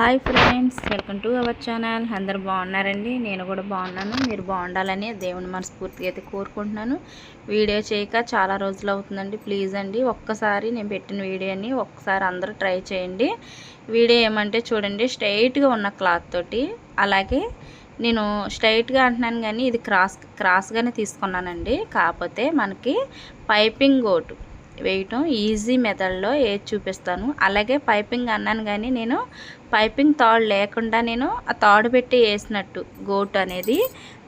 Hi friends welcome to our channel. అందరు బాగున్నారండి? నేను కూడా బాగున్నాను. మీరు బాగుండాలని దేవుని మనస్ఫూర్తిగా అయితే కోరుకుంటున్నాను. వీడియో చేయక చాలా రోజులు అవుతుందండి. ప్లీజ్ అండి ఒక్కసారి నేను పెట్టిన వీడియోని ఒక్కసారి అందరూ ట్రై చేయండి. వీడియో ఏమంటే చూడండి స్ట్రైట్గా ఉన్న క్లాత్ తోటి అలాగే నేను స్ట్రైట్గా అంటున్నాను కానీ ఇది క్రాస్ క్రాస్గానే తీసుకున్నానండి. కాకపోతే మనకి పైపింగ్ ఓటు వేయటం ఈజీ మెథడ్లో ఏది చూపిస్తాను. అలాగే పైపింగ్ అన్నాను కానీ నేను పైపింగ్ తాడు లేకుండా నేను ఆ తాడు పెట్టి వేసినట్టు గోటు అనేది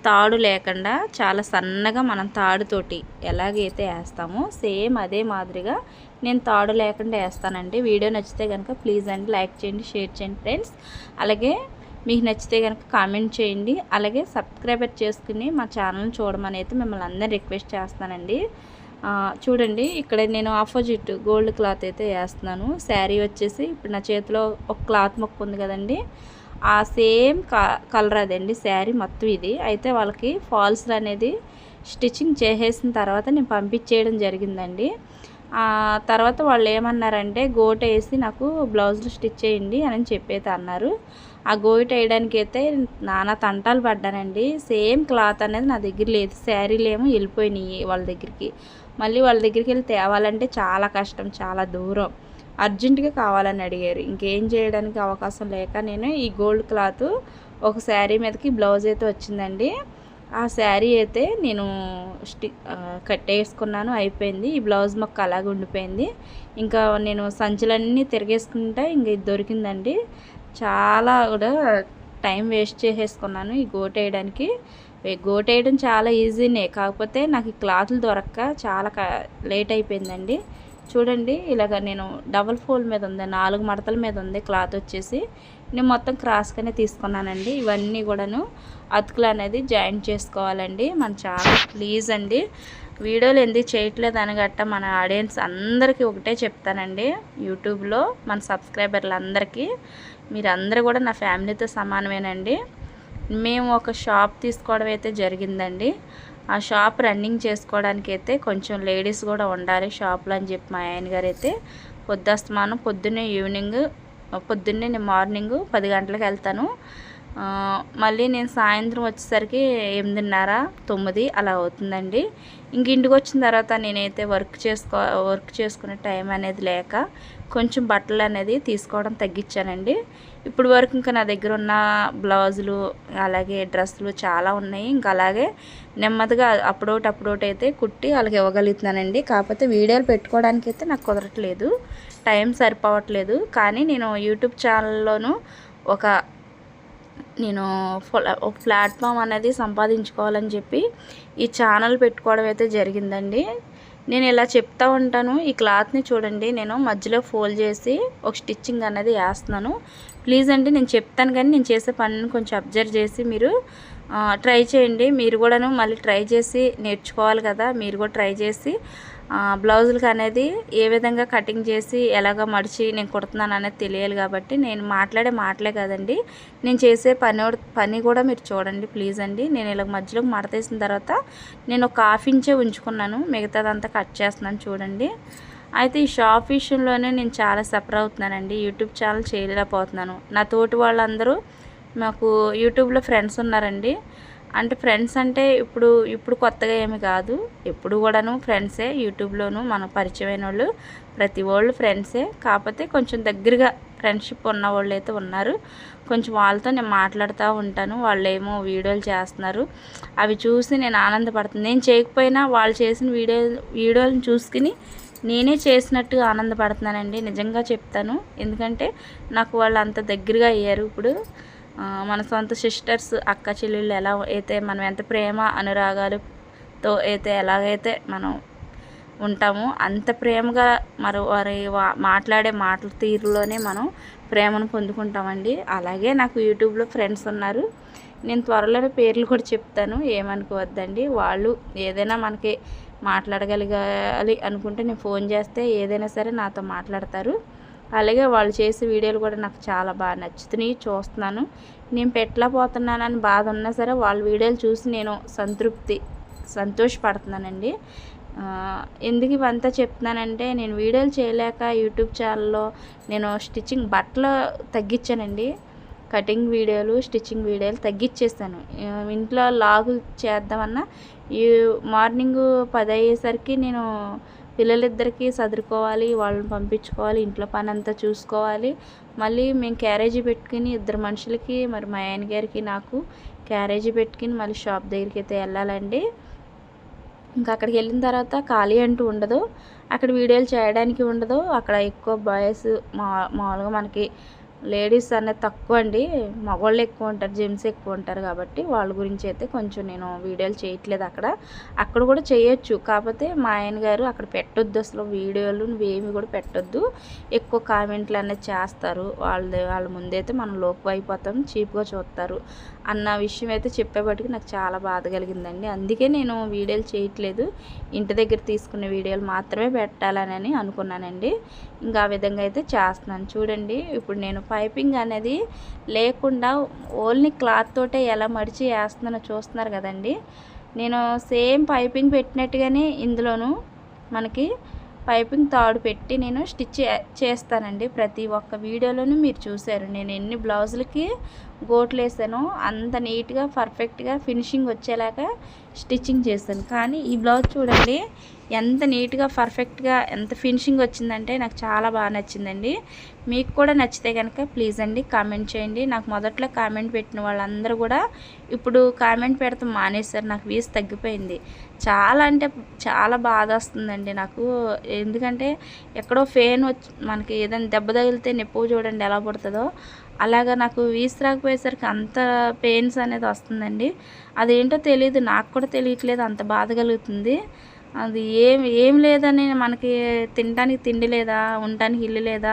తాడు లేకుండా చాలా సన్నగా మనం తాడుతోటి ఎలాగైతే వేస్తామో సేమ్ అదే మాదిరిగా నేను తాడు లేకుండా వేస్తానండి. వీడియో నచ్చితే కనుక ప్లీజ్ అండి లైక్ చేయండి షేర్ చేయండి ఫ్రెండ్స్. అలాగే మీకు నచ్చితే కనుక కామెంట్ చేయండి. అలాగే సబ్స్క్రైబర్ చేసుకుని మా ఛానల్ చూడమని అయితే మిమ్మల్ని అందరినీ రిక్వెస్ట్ చేస్తానండి. చూడండి ఇక్కడ నేను ఆపోజిట్ గోల్డ్ క్లాత్ అయితే వేస్తున్నాను. శారీ వచ్చేసి ఇప్పుడు నా చేతిలో ఒక క్లాత్ మొక్క ఉంది కదండి. ఆ సేమ్ కలర్ అదండి శారీ మొత్తం ఇది. అయితే వాళ్ళకి ఫాల్స్ అనేది స్టిచ్చింగ్ చేసేసిన తర్వాత నేను పంపించేయడం జరిగిందండి. తర్వాత వాళ్ళు ఏమన్నారంటే గోట వేసి నాకు బ్లౌజులు స్టిచ్ చేయండి అని చెప్పేది అన్నారు. ఆ గోయిట్ వేయడానికి అయితే నానా తంటాలు పడ్డానండి. సేమ్ క్లాత్ అనేది నా దగ్గర లేదు. శారీలు ఏమో వెళ్ళిపోయినాయి వాళ్ళ దగ్గరికి. మళ్ళీ వాళ్ళ దగ్గరికి వెళ్ళి తేవాలంటే చాలా కష్టం చాలా దూరం. అర్జెంటుగా కావాలని అడిగారు. ఇంకేం చేయడానికి అవకాశం లేక నేను ఈ గోల్డ్ క్లాత్ ఒక శారీ మీదకి బ్లౌజ్ అయితే వచ్చిందండి. ఆ శారీ అయితే నేను స్టి కట్టేసుకున్నాను అయిపోయింది. ఈ బ్లౌజ్ మొక్క అలాగే ఉండిపోయింది. ఇంకా నేను సంచులన్నీ తిరిగేసుకుంటే ఇంక ఇది దొరికిందండి. చాలా కూడా టైం వేస్ట్ చేసేసుకున్నాను ఈ గోట్ వేయడానికి. గోట్ వేయడం చాలా ఈజీనే కాకపోతే నాకు ఈ క్లాత్లు దొరక్క చాలా లేట్ అయిపోయిందండి. చూడండి ఇలాగ నేను డబల్ ఫోల్డ్ మీద ఉంది నాలుగు మడతల మీద ఉంది క్లాత్ వచ్చేసి. నేను మొత్తం క్రాస్గానే తీసుకున్నానండి. ఇవన్నీ కూడాను అతుకులు అనేది జాయింట్ చేసుకోవాలండి. మన చాలా ప్లీజ్ అండి వీడియోలు ఎందుకు చేయట్లేదు అనగట్ట మన ఆడియన్స్ అందరికీ ఒకటే చెప్తానండి. యూట్యూబ్లో మన సబ్స్క్రైబర్లు అందరికీ మీరందరూ కూడా నా ఫ్యామిలీతో సమానమేనండి. మేము ఒక షాప్ తీసుకోవడం అయితే జరిగిందండి. ఆ షాప్ రన్నింగ్ చేసుకోవడానికి అయితే కొంచెం లేడీస్ కూడా ఉండాలి షాప్లో అని చెప్పి మా ఆయన గారు అయితే పొద్దుస్తమానం పొద్దున్నే ఈవినింగ్ పొద్దున్నే నేను మార్నింగ్ పది గంటలకు వెళ్తాను. మళ్ళీ నేను సాయంత్రం వచ్చేసరికి ఎనిమిదిన్నర తొమ్మిది అలా అవుతుందండి. ఇంక ఇంటికి వచ్చిన తర్వాత నేనైతే వర్క్ చేసుకో వర్క్ చేసుకునే టైం అనేది లేక కొంచెం బట్టలు అనేది తీసుకోవడం తగ్గించానండి. ఇప్పుడు వరకు ఇంకా నా దగ్గర ఉన్న బ్లౌజులు అలాగే డ్రెస్సులు చాలా ఉన్నాయి. ఇంకా అలాగే నెమ్మదిగా అప్పుడోటి అప్పుడోటి అయితే కుట్టి వాళ్ళకి ఇవ్వగలుగుతున్నానండి. కాకపోతే వీడియోలు పెట్టుకోవడానికి అయితే నాకు కుదరట్లేదు. టైం సరిపోవట్లేదు. కానీ నేను యూట్యూబ్ ఛానల్లోనూ ఒక నేను ఒక ప్లాట్ఫామ్ అనేది సంపాదించుకోవాలని చెప్పి ఈ ఛానల్ పెట్టుకోవడం అయితే జరిగిందండి. నేను ఇలా చెప్తా ఉంటాను. ఈ క్లాత్ని చూడండి. నేను మధ్యలో ఫోల్డ్ చేసి ఒక స్టిచ్చింగ్ అనేది వేస్తున్నాను. ప్లీజ్ అండి నేను చెప్తాను కానీ నేను చేసే పనిని కొంచెం అబ్జర్వ్ చేసి మీరు ట్రై చేయండి. మీరు కూడాను మళ్ళీ ట్రై చేసి నేర్చుకోవాలి కదా. మీరు కూడా ట్రై చేసి బ్లౌజులకి అనేది ఏ విధంగా కటింగ్ చేసి ఎలాగ మడిచి నేను కుడుతున్నాను అనేది తెలియాలి కాబట్టి నేను మాట్లాడే మాటలే కదండి. నేను చేసే పని పని కూడా మీరు చూడండి ప్లీజ్ అండి. నేను ఇలా మధ్యలోకి మడతేసిన తర్వాత నేను ఒక హాఫ్ ఇంచే ఉంచుకున్నాను. మిగతాదంతా కట్ చేస్తున్నాను చూడండి. అయితే ఈ షాప్ విషయంలోనే నేను చాలా సఫర్ అవుతున్నానండి. యూట్యూబ్ ఛానల్ చేయలేకపోతున్నాను. నా తోటి వాళ్ళందరూ మాకు యూట్యూబ్లో ఫ్రెండ్స్ ఉన్నారండి. అంటే ఫ్రెండ్స్ అంటే ఇప్పుడు ఇప్పుడు కొత్తగా ఏమి కాదు. ఎప్పుడు కూడాను ఫ్రెండ్సే యూట్యూబ్లోను మన పరిచయమైన వాళ్ళు ప్రతి వాళ్ళు ఫ్రెండ్సే. కాకపోతే కొంచెం దగ్గరగా ఫ్రెండ్షిప్ ఉన్న వాళ్ళు అయితే ఉన్నారు. కొంచెం వాళ్ళతో నేను మాట్లాడుతూ ఉంటాను. వాళ్ళు ఏమో వీడియోలు చేస్తున్నారు. అవి చూసి నేను ఆనందపడుతుంది నేను చేయకపోయినా వాళ్ళు చేసిన వీడియో వీడియోలను చూసుకుని నేనే చేసినట్టు ఆనందపడుతున్నానండి. నిజంగా చెప్తాను. ఎందుకంటే నాకు వాళ్ళు అంత దగ్గరగా అయ్యారు ఇప్పుడు. మన సొంత సిస్టర్స్ అక్క చెల్లెళ్ళు ఎలా అయితే మనం ఎంత ప్రేమ అనురాగాలతో అయితే ఎలాగైతే మనం ఉంటామో అంత ప్రేమగా మరి వారి మాట్లాడే మాటల తీరులోనే మనం ప్రేమను పొందుకుంటామండి. అలాగే నాకు యూట్యూబ్లో ఫ్రెండ్స్ ఉన్నారు. నేను త్వరలోనే పేర్లు కూడా చెప్తాను. ఏమనుకోవద్దండి. వాళ్ళు ఏదైనా మనకి మాట్లాడగలగాలి అనుకుంటే నేను ఫోన్ చేస్తే ఏదైనా సరే నాతో మాట్లాడతారు. అలాగే వాళ్ళు చేసే వీడియోలు కూడా నాకు చాలా బాగా నచ్చుతున్నాయి చూస్తున్నాను. నేను పెట్టలేకపోతున్నానని బాధ ఉన్నా సరే వాళ్ళ వీడియోలు చూసి నేను సంతృప్తి సంతోషపడుతున్నానండి. ఎందుకు ఇవంతా చెప్తున్నానంటే నేను వీడియోలు చేయలేక యూట్యూబ్ ఛానల్లో నేను స్టిచ్చింగ్ బట్టలు తగ్గించానండి. కటింగ్ వీడియోలు స్టిచ్చింగ్ వీడియోలు తగ్గించేస్తాను ఇంట్లో లాగు చేద్దామన్నా ఈ మార్నింగ్ పది అయ్యేసరికి నేను పిల్లలిద్దరికీ చదువుకోవాలి వాళ్ళని పంపించుకోవాలి ఇంట్లో పని అంతా చూసుకోవాలి. మళ్ళీ మేము క్యారేజీ పెట్టుకుని ఇద్దరు మనుషులకి మరి మా ఆయన గారికి నాకు క్యారేజీ పెట్టుకుని మళ్ళీ షాప్ దగ్గరికి అయితే వెళ్ళాలండి. ఇంకా అక్కడికి వెళ్ళిన తర్వాత ఖాళీ అంటూ ఉండదు. అక్కడ వీడియోలు చేయడానికి ఉండదు. అక్కడ ఎక్కువ బాయ్స్ మా మామూలుగా మనకి లేడీస్ అనేది తక్కువ అండి. మగవాళ్ళు ఎక్కువ ఉంటారు జెంట్స్ ఎక్కువ ఉంటారు కాబట్టి వాళ్ళ గురించి అయితే కొంచెం నేను వీడియోలు చేయట్లేదు అక్కడ. అక్కడ కూడా చేయొచ్చు. కాకపోతే మా ఆయన గారు అక్కడ పెట్టొద్దు అసలు వీడియోలు నువ్వేమి కూడా పెట్టొద్దు. ఎక్కువ కామెంట్లు అనేది చేస్తారు. వాళ్ళ వాళ్ళ ముందైతే మనం లోపు అయిపోతాం చీప్గా చూస్తారు. అన్న విషయం అయితే చెప్పేపటికి నాకు చాలా బాధ కలిగిందండి. అందుకే నేను వీడియోలు చేయట్లేదు. ఇంటి దగ్గర తీసుకునే వీడియోలు మాత్రమే పెట్టాలని అనుకున్నానండి. ఇంకా ఆ విధంగా అయితే చేస్తున్నాను. చూడండి ఇప్పుడు నేను పైపింగ్ అనేది లేకుండా ఓన్లీ క్లాత్ తోటే ఎలా మడిచి వేస్తున్నానో చూస్తున్నారు కదండి. నేను సేమ్ పైపింగ్ పెట్టినట్టుగానే ఇందులోనూ మనకి పైపింగ్ తాడు పెట్టి నేను స్టిచ్ చేస్తానండి. ప్రతి ఒక్క వీడియోలోనూ మీరు చూశారు. నేను ఎన్ని బ్లౌజులకి గోట్లు వేసానో అంత నీట్గా పర్ఫెక్ట్గా ఫినిషింగ్ వచ్చేలాగా స్టిచ్చింగ్ చేస్తాను. కానీ ఈ బ్లౌజ్ చూడండి ఎంత నీట్గా పర్ఫెక్ట్గా ఎంత ఫినిషింగ్ వచ్చిందంటే నాకు చాలా బాగా నచ్చిందండి. మీకు కూడా నచ్చితే కనుక ప్లీజ్ అండి కామెంట్ చేయండి. నాకు మొదట్లో కామెంట్ పెట్టిన వాళ్ళందరూ కూడా ఇప్పుడు కామెంట్ పెడతాం మానేశారు నాకు వీస్ తగ్గిపోయింది. చాలా అంటే చాలా బాధ వస్తుందండి నాకు. ఎందుకంటే ఎక్కడో ఫేన్ వచ్చి మనకి ఏదైనా దెబ్బ తగిలితే నొప్పి చూడండి ఎలా పడుతుందో. అలాగా నాకు వీస్ రాకపోయేసరికి అంత పెయిన్స్ అనేది వస్తుందండి. అదేంటో తెలియదు నాకు కూడా తెలియట్లేదు అంత బాధ కలుగుతుంది. అది ఏం ఏం లేదని మనకి తినడానికి తిండి లేదా ఉండడానికి ఇల్లు లేదా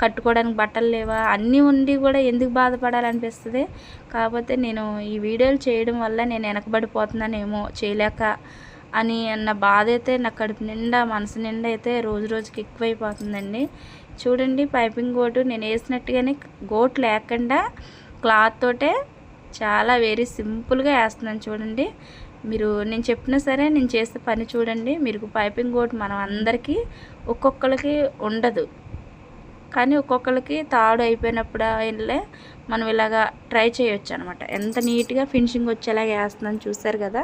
కట్టుకోవడానికి బట్టలు లేవా అన్నీ ఉండి కూడా ఎందుకు బాధపడాలనిపిస్తుంది? కాకపోతే నేను ఈ వీడియోలు చేయడం వల్ల నేను వెనకబడిపోతున్నానేమో చేయలేక అని అన్న బాధ అయితే నా కడుపు నిండా మనసు నిండా అయితే రోజు రోజుకి ఎక్కువైపోతుందండి. చూడండి పైపింగ్ గోటు నేను వేసినట్టుగానే గోట్ లేకుండా క్లాత్ తోటే చాలా వెరీ సింపుల్గా వేస్తున్నాను చూడండి. మీరు నేను చెప్పినా సరే నేను చేసే పని చూడండి మీరు పైపింగ్ గోట్ మనం అందరికీ ఒక్కొక్కరికి ఉండదు. కానీ ఒక్కొక్కరికి తాడు అయిపోయినప్పుడు వెళ్ళే మనం ఇలాగా ట్రై చేయొచ్చు అనమాట ఎంత నీట్గా ఫినిషింగ్ వచ్చేలాగా వేస్తున్నాను చూసారు కదా?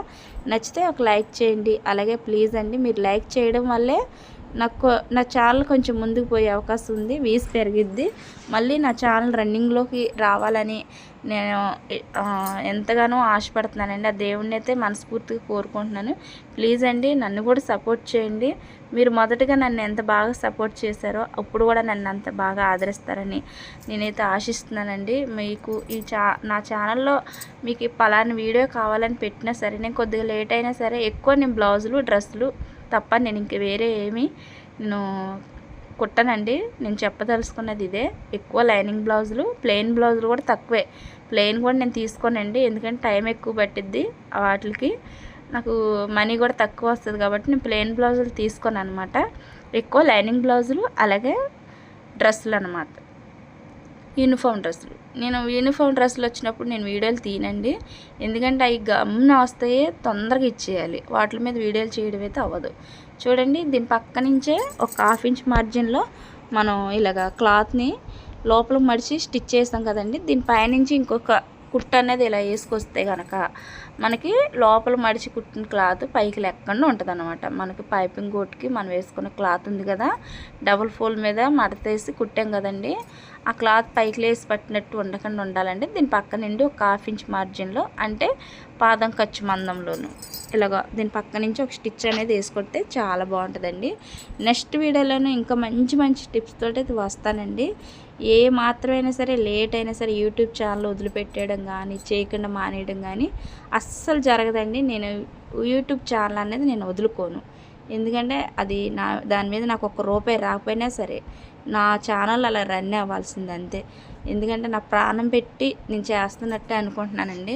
నచ్చితే ఒక లైక్ చేయండి అలాగే ప్లీజ్ అండి మీరు లైక్ చేయడం వల్లే నాకు నా ఛానల్ కొంచెం ముందుకు పోయే అవకాశం ఉంది వీస్ పెరిగిద్ది. మళ్ళీ నా ఛానల్ రన్నింగ్లోకి రావాలని నేను ఎంతగానో ఆశపడుతున్నానండి. ఆ దేవుణ్ణి అయితే మనస్ఫూర్తిగా కోరుకుంటున్నాను. ప్లీజ్ అండి నన్ను కూడా సపోర్ట్ చేయండి. మీరు మొదటగా నన్ను ఎంత బాగా సపోర్ట్ చేశారో అప్పుడు కూడా నన్ను అంత బాగా ఆదరిస్తారని నేనైతే ఆశిస్తున్నానండి. మీకు ఈ చా నా ఛానల్లో మీకు ఈ పలానా వీడియో కావాలని పెట్టినా సరే నేను కొద్దిగా లేట్ అయినా సరే ఎక్కువ నేను బ్లౌజులు డ్రెస్సులు తప్ప నేను ఇంక వేరే ఏమి నేను కుట్టనండి. నేను చెప్పదలుచుకున్నది ఇదే. ఎక్కువ లైనింగ్ బ్లౌజులు ప్లెయిన్ బ్లౌజులు కూడా తక్కువే. ప్లెయిన్ కూడా నేను తీసుకోనండి. ఎందుకంటే టైం ఎక్కువ పట్టిద్ది వాటికి. నాకు మనీ కూడా తక్కువ వస్తుంది కాబట్టి నేను ప్లెయిన్ బ్లౌజులు తీసుకోను అనమాట ఎక్కువ లైనింగ్ బ్లౌజులు అలాగే డ్రెస్సులు అనమాట యూనిఫామ్ డ్రెస్సులు. నేను యూనిఫామ్ డ్రెస్సులు వచ్చినప్పుడు నేను వీడియోలు తీనండి ఎందుకంటే అవి గమ్మున వస్తాయి తొందరగా ఇచ్చేయాలి. వాటి మీద వీడియోలు చేయడం అయితే అవ్వదు. చూడండి దీని పక్క నుంచే ఒక హాఫ్ ఇంచ్ మార్జిన్లో మనం ఇలాగ క్లాత్ని లోపల మడిచి స్టిచ్ చేస్తాం కదండి. దీని పైనుంచి ఇంకొక కుట్ట అనేది ఇలా వేసుకొస్తే కనుక మనకి లోపల మడిచి కుట్టిన క్లాత్ పైకి లెక్కకుండా ఉంటుంది అనమాట మనకి పైపింగ్ కోట్కి మనం వేసుకున్న క్లాత్ ఉంది కదా డబుల్ ఫోల్ మీద మడతేసి కుట్టాం కదండి. ఆ క్లాత్ పైకి లేసి పట్టినట్టు ఉండకుండా ఉండాలండి. దీని పక్క నుండి ఒక హాఫ్ ఇంచ్ మార్జిన్లో అంటే పాదం ఖర్చు మందంలోను. ఇలాగ దీని పక్క నుంచి ఒక స్టిచ్ అనేది వేసుకొడితే చాలా బాగుంటుందండి. నెక్స్ట్ వీడియోలోనూ ఇంకా మంచి మంచి టిప్స్ తోటి అయితే వస్తానండి. ఏ మాత్రమైనా సరే లేట్ అయినా సరే యూట్యూబ్ ఛానల్ వదిలిపెట్టేయడం కానీ చేయకుండా మానేయడం కానీ అస్సలు జరగదండి. నేను యూట్యూబ్ ఛానల్ అనేది నేను వదులుకోను. ఎందుకంటే అది నా దాని మీద నాకు ఒక రూపాయి రాకపోయినా సరే నా ఛానల్ అలా రన్ అవ్వాల్సింది అంతే ఎందుకంటే నా ప్రాణం పెట్టి నేను చేస్తున్నట్టే అనుకుంటున్నానండి.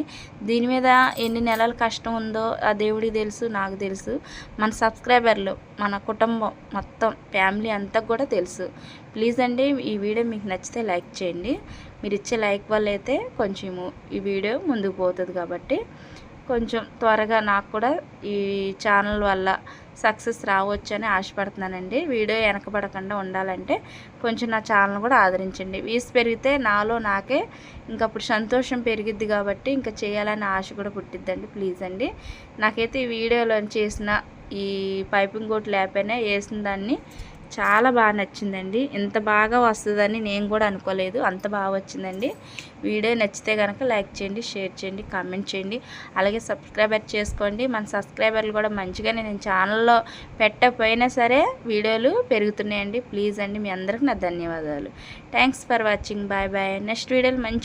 దీని మీద ఎన్ని నెలల కష్టం ఉందో ఆ దేవుడికి తెలుసు నాకు తెలుసు. మన సబ్స్క్రైబర్లు మన కుటుంబం మొత్తం ఫ్యామిలీ అంతా కూడా తెలుసు. ప్లీజ్ అండి ఈ వీడియో మీకు నచ్చితే లైక్ చేయండి. మీరు ఇచ్చే లైక్ వల్ల అయితే కొంచెము ఈ వీడియో ముందుకు పోతుంది కాబట్టి కొంచెం త్వరగా నాకు కూడా ఈ ఛానల్ వల్ల సక్సెస్ రావచ్చు అని ఆశపడుతున్నానండి. వీడియో వెనకబడకుండా ఉండాలంటే కొంచెం నా ఛానల్ కూడా ఆదరించండి. వీస్ పెరిగితే నాలో నాకే ఇంకా అప్పుడు సంతోషం పెరిగిద్ది కాబట్టి ఇంకా చేయాలని ఆశ కూడా పుట్టిద్దండి ప్లీజ్ అండి. నాకైతే ఈ వీడియోలో చేసిన ఈ పైపింగ్ కోట్ లేపైనా వేసిన దాన్ని చాలా బాగా నచ్చిందండి. ఇంత బాగా వస్తుందని నేను కూడా అనుకోలేదు. అంత బాగా వచ్చిందండి. వీడియో నచ్చితే కనుక లైక్ చేయండి షేర్ చేయండి కామెంట్ చేయండి. అలాగే సబ్స్క్రైబర్ చేసుకోండి. మన సబ్స్క్రైబర్లు కూడా మంచిగానే నేను ఛానల్లో పెట్టకపోయినా సరే వీడియోలు పెరుగుతున్నాయండి. ప్లీజ్ అండి మీ అందరికి నా ధన్యవాదాలు. Thanks for watching. Bye bye. Next వీడియోలు మంచి